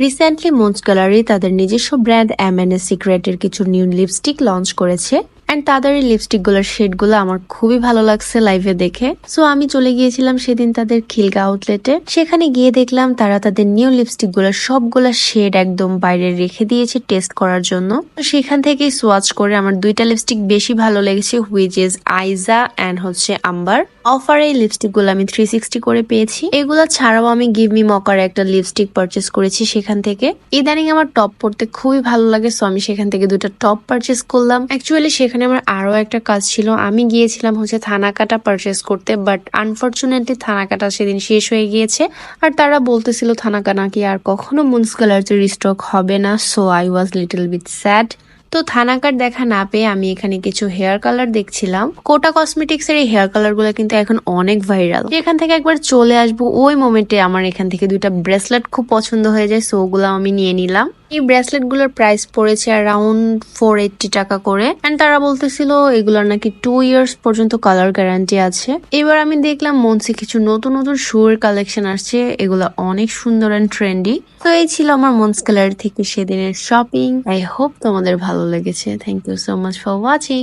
Recently moons gallery তাদের নিজস্ব brand M N সিক্রেটের কিছু নিউ লিপস্টিক লঞ্চ করেছে। অ্যান্ড তাদের এই লিপস্টিকগুলোর শেডগুলো আমার খুবই ভালো লাগছে লাইভে দেখে। সো আমি চলে গিয়েছিলাম সেদিন তাদের খিলগা আউটলেটে সেখানে গিয়ে দেখলাম তারা তাদের নিউ লিপস্টিকগুলোর সবগুলা শেড একদম বাইরে রেখে দিয়েছে টেস্ট করার জন্য। সেখান থেকেই সোয়াচ করে আমার দুইটা লিপস্টিক বেশি ভালো লেগেছে হুইচ ইজ আইজা অ্যান্ড হচ্ছে আম্বার অফারে এই লিপস্টিকগুলো আমি থ্রি সিক্সটি করে পেয়েছি। এগুলো ছাড়াও আমি গিভ মি মকার একটা লিপস্টিক পারচেস করেছি সেখান থেকে। ইদানিং আমার টপ পরতে খুবই ভালো লাগে সো আমি সেখান থেকে দুটো টপ পারচেস করলাম। অ্যাকচুয়ালি সেখানে আমার আরও একটা কাজ ছিল। আমি গিয়েছিলাম হচ্ছে থানাকাটা পারচেস করতে বাট আনফর্চুনেটলি থানাকাটা সেদিন শেষ হয়ে গিয়েছে। আর তারা বলতেছিল থানাকা নাকি আর কখনো মুন্স কালারতে রিস্টক হবে না so I was little bit sad তো থানাকার দেখা না পেয়ে আমি এখানে কিছু হেয়ার কালার দেখছিলাম। কোটা কসমেটিক্স এর এই হেয়ার কালারগুলো কিন্তু এখন অনেক ভাইরাল এখান থেকে একবার চলে আসব, ওই মোমেন্টে আমার এখান থেকে দুইটা ব্রেসলেট খুব পছন্দ হয়ে যায় সো ওগুলো আমি নিয়ে নিলাম। এই ব্রেসলেটগুলোর প্রাইস পড়েছে অ্যারাউন্ড ফোর এইটটি টাকা করে। অ্যান্ড তারা বলতেছিল, এগুলোর নাকি টু ইয়ার্স পর্যন্ত কালার গ্যারান্টি আছে। এবার আমি দেখলাম মনসে কিছু নতুন নতুন শুয়ের কালেকশন আসছে। এগুলো অনেক সুন্দর অ্যান্ড ট্রেন্ডি তো এই ছিল আমার মনস কালার থেকে সেদিনের শপিং আই হোপ তোমাদের ভালো লেগেছে। Thank you so much for watching